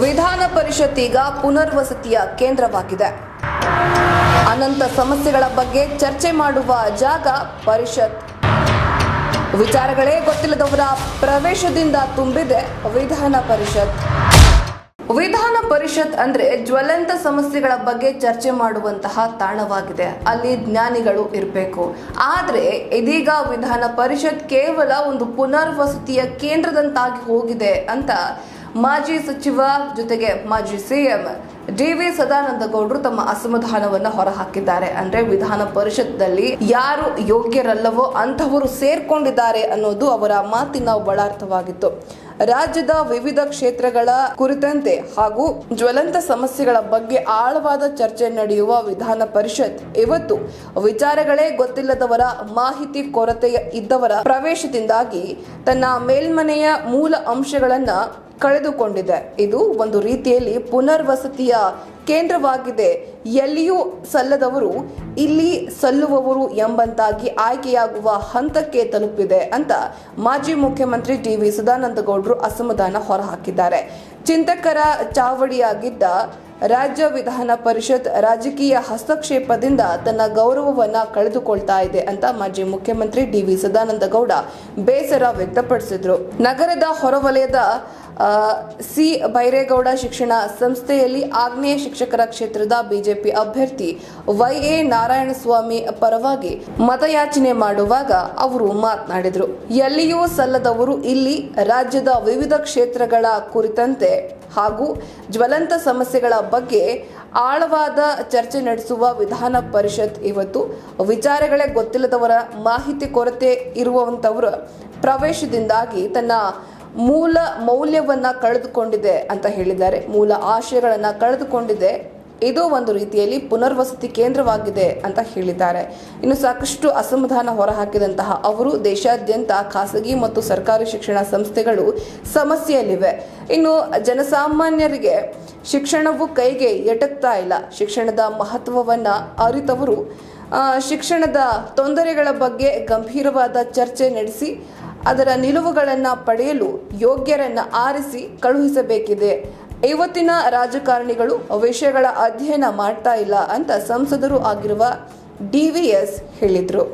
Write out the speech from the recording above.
ವಿಧಾನ ಪರಿಷತ್ ಈಗ ಪುನರ್ವಸತಿಯ ಕೇಂದ್ರವಾಗಿದೆ. ಅನಂತ ಸಮಸ್ಯೆಗಳ ಬಗ್ಗೆ ಚರ್ಚೆ ಮಾಡುವ ಜಾಗ ಪರಿಷತ್. ವಿಚಾರಗಳೇ ಗೊತ್ತಿಲ್ಲದವರ ಪ್ರವೇಶದಿಂದ ತುಂಬಿದೆ ವಿಧಾನ ಪರಿಷತ್. ವಿಧಾನ ಪರಿಷತ್ ಅಂದ್ರೆ ಜ್ವಲಂತ ಸಮಸ್ಯೆಗಳ ಬಗ್ಗೆ ಚರ್ಚೆ ಮಾಡುವಂತಹ ತಾಣವಾಗಿದೆ. ಅಲ್ಲಿ ಜ್ಞಾನಿಗಳು ಇರಬೇಕು. ಆದ್ರೆ ಇದೀಗ ವಿಧಾನ ಪರಿಷತ್ ಕೇವಲ ಒಂದು ಪುನರ್ವಸತಿಯ ಕೇಂದ್ರದಂತಾಗಿ ಹೋಗಿದೆ ಅಂತ ಮಾಜಿ ಸಚಿವ ಜೊತೆಗೆ ಮಾಜಿ ಸಿಎಂ ಡಿ ವಿ ಸದಾನಂದ ಗೌಡರು ತಮ್ಮ ಅಸಮಾಧಾನವನ್ನು ಹೊರಹಾಕಿದ್ದಾರೆ. ಅಂದ್ರೆ ವಿಧಾನ ಪರಿಷತ್ನಲ್ಲಿ ಯಾರು ಯೋಗ್ಯರಲ್ಲವೋ ಅಂತವರು ಸೇರ್ಕೊಂಡಿದ್ದಾರೆ ಅನ್ನೋದು ಅವರ ಮಾತಿನ ಒಳಾರ್ಥವಾಗಿತ್ತು. ರಾಜ್ಯದ ವಿವಿಧ ಕ್ಷೇತ್ರಗಳ ಕುರಿತಂತೆ ಹಾಗೂ ಜ್ವಲಂತ ಸಮಸ್ಯೆಗಳ ಬಗ್ಗೆ ಆಳವಾದ ಚರ್ಚೆ ನಡೆಯುವ ವಿಧಾನ ಪರಿಷತ್ ಇವತ್ತು ವಿಚಾರಗಳೇ ಗೊತ್ತಿಲ್ಲದವರ ಮಾಹಿತಿ ಕೊರತೆ ಇದ್ದವರ ಪ್ರವೇಶದಿಂದಾಗಿ ತನ್ನ ಮೇಲ್ಮನೆಯ ಮೂಲ ಅಂಶಗಳನ್ನ ಕಳೆದುಕೊಂಡಿದೆ. ಇದು ಒಂದು ರೀತಿಯಲ್ಲಿ ಪುನರ್ವಸತಿಯ ಕೇಂದ್ರವಾಗಿದೆ. ಎಲ್ಲಿಯೂ ಸಲ್ಲದವರು ಇಲ್ಲಿ ಸಲ್ಲುವವರು ಎಂಬಂತಾಗಿ ಆಯ್ಕೆಯಾಗುವ ಹಂತಕ್ಕೆ ತಲುಪಿದೆ ಅಂತ ಮಾಜಿ ಮುಖ್ಯಮಂತ್ರಿ ಡಿ ವಿ ಸದಾನಂದಗೌಡರು ಅಸಮಾಧಾನ ಹೊರಹಾಕಿದ್ದಾರೆ. ಚಿಂತಕರ ಚಾವಡಿಯಾಗಿದ್ದ ರಾಜ್ಯ ವಿಧಾನ ಪರಿಷತ್ ರಾಜಕೀಯ ಹಸ್ತಕ್ಷೇಪದಿಂದ ತನ್ನ ಗೌರವವನ್ನ ಕಳೆದುಕೊಳ್ತಾ ಇದೆ ಅಂತ ಮಾಜಿ ಮುಖ್ಯಮಂತ್ರಿ ಡಿ ವಿ ಸದಾನಂದಗೌಡ ಬೇಸರ ವ್ಯಕ್ತಪಡಿಸಿದ್ರು. ನಗರದ ಹೊರವಲಯದ ಸಿ ಬೈರೇಗೌಡ ಶಿಕ್ಷಣ ಸಂಸ್ಥೆಯಲ್ಲಿ ಆಗ್ನೇಯ ಶಿಕ್ಷಕರ ಕ್ಷೇತ್ರದ ಬಿಜೆಪಿ ಅಭ್ಯರ್ಥಿ ವೈ ಎ ನಾರಾಯಣಸ್ವಾಮಿ ಪರವಾಗಿ ಮತಯಾಚನೆ ಮಾಡುವಾಗ ಅವರು ಮಾತನಾಡಿದರು. ಎಲ್ಲಿಯೂ ಸಲ್ಲದವರು ಇಲ್ಲಿ ರಾಜ್ಯದ ವಿವಿಧ ಕ್ಷೇತ್ರಗಳ ಕುರಿತಂತೆ ಹಾಗೂ ಜ್ವಲಂತ ಸಮಸ್ಯೆಗಳ ಬಗ್ಗೆ ಆಳವಾದ ಚರ್ಚೆ ನಡೆಸುವ ವಿಧಾನ ಪರಿಷತ್ ಇವತ್ತು. ವಿಚಾರಗಳೇ ಗೊತ್ತಿಲ್ಲದವರ ಮಾಹಿತಿ ಕೊರತೆ ಇರುವಂತವರ ಪ್ರವೇಶದಿಂದಾಗಿ ತನ್ನ ಮೂಲ ಮೌಲ್ಯವನ್ನ ಕಳೆದುಕೊಂಡಿದೆ ಅಂತ ಹೇಳಿದ್ದಾರೆ. ಮೂಲ ಆಶಯಗಳನ್ನು ಕಳೆದುಕೊಂಡಿದೆ. ಇದು ಒಂದು ರೀತಿಯಲ್ಲಿ ಪುನರ್ವಸತಿ ಕೇಂದ್ರವಾಗಿದೆ ಅಂತ ಹೇಳಿದ್ದಾರೆ. ಇನ್ನು ಸಾಕಷ್ಟು ಅಸಮಾಧಾನ ಹೊರಹಾಕಿದಂತಹ ಅವರು ದೇಶಾದ್ಯಂತ ಖಾಸಗಿ ಮತ್ತು ಸರ್ಕಾರಿ ಶಿಕ್ಷಣ ಸಂಸ್ಥೆಗಳು ಸಮಸ್ಯೆಯಲ್ಲಿವೆ. ಇನ್ನು ಜನಸಾಮಾನ್ಯರಿಗೆ ಶಿಕ್ಷಣವು ಕೈಗೆ ಎಟಕ್ತಾ ಇಲ್ಲ. ಶಿಕ್ಷಣದ ಮಹತ್ವವನ್ನ ಅರಿತವರು ಶಿಕ್ಷಣದ ತೊಂದರೆಗಳ ಬಗ್ಗೆ ಗಂಭೀರವಾದ ಚರ್ಚೆ ನಡೆಸಿ ಅದರ ನಿಲುವುಗಳನ್ನು ಪಡೆಯಲು ಯೋಗ್ಯರನ್ನು ಆರಿಸಿ ಕಳುಹಿಸಬೇಕಿದೆ. ಇವತ್ತಿನ ರಾಜಕಾರಣಿಗಳು ವಿಷಯಗಳ ಅಧ್ಯಯನ ಮಾಡ್ತಾ ಇಲ್ಲ ಅಂತ ಸಂಸದರು ಆಗಿರುವ ಡಿ ವಿ ಎಸ್ ಹೇಳಿದರು.